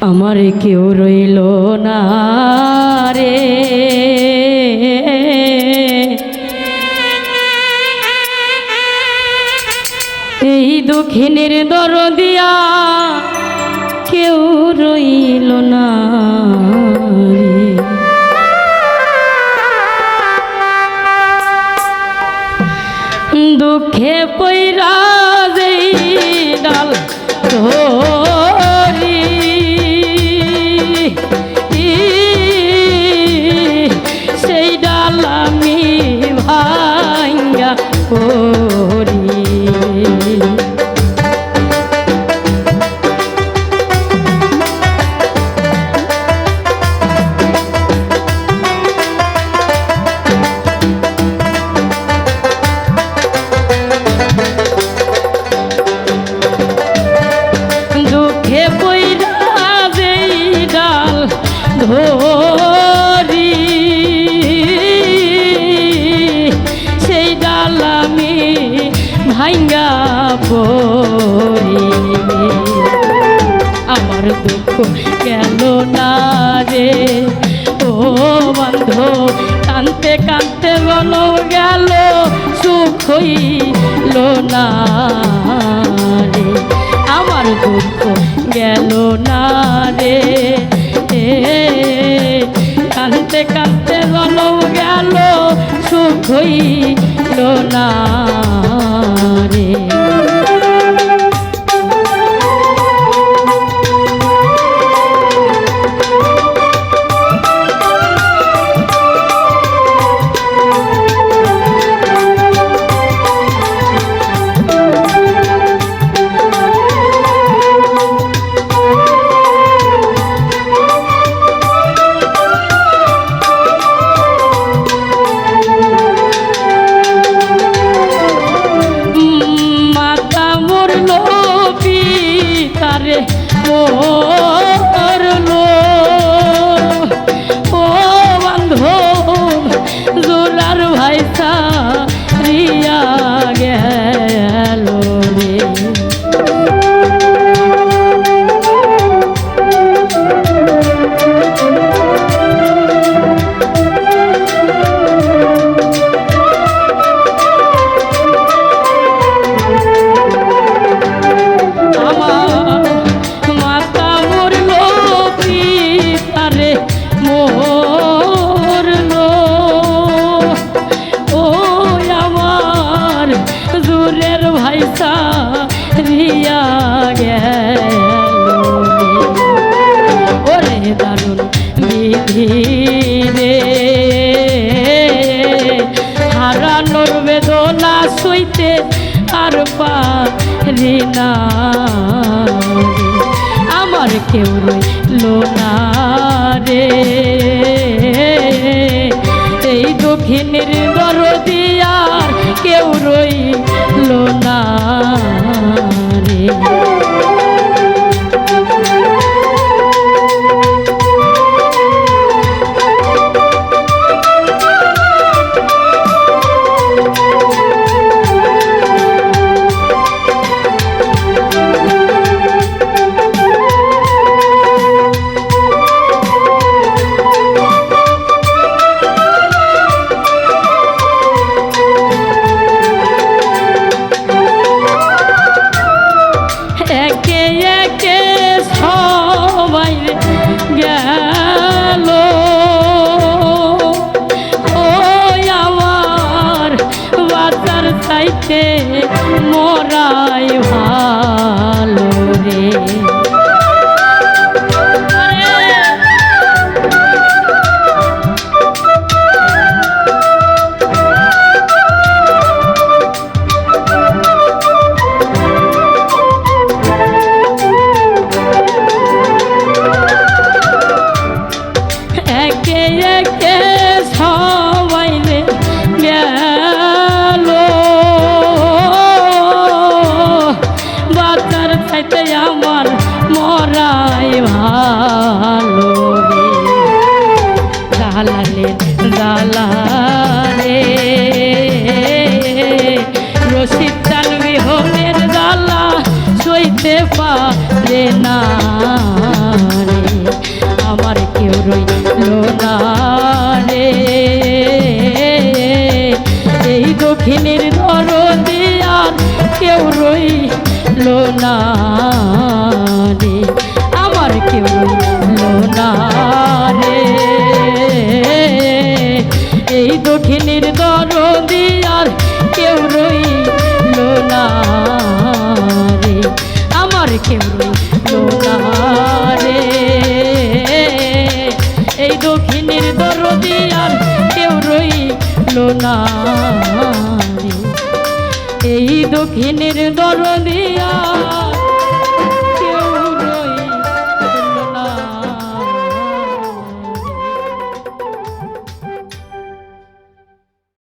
আমার কেউ রইল না রে। এই দক্ষিণের দর দিয়া কেউ রইল না দুঃখে পৈরা যেই ডাল ধরি পড়ি আমার দুঃখ গেল না রে ও বন্ধ, কানতে কানতে গল গেল সুখ হইল না রে আমার দুঃখ গেল না রে কানতে কানতে গল গেল সুখ হইল না পিতারে মরল রে। হারানোর বেদনা সইতে আর পারি না। আমার কেউ না রে। এই দক্ষিণের দরদিয়ার কেউ রইল না রে। রাখতে পারে না রে, আমার কেউ রইল না রে। এই দক্ষিণের ধরন দিয়ার কেউ রইল না রে, আমার কেউ রইল না রে। এই দক্ষিণের দরদি আর কেউ রইল না আমার কেউ রইল না এই দক্ষিণের দরদি আর কেউ না। এই দক্ষিণের দরদিয়া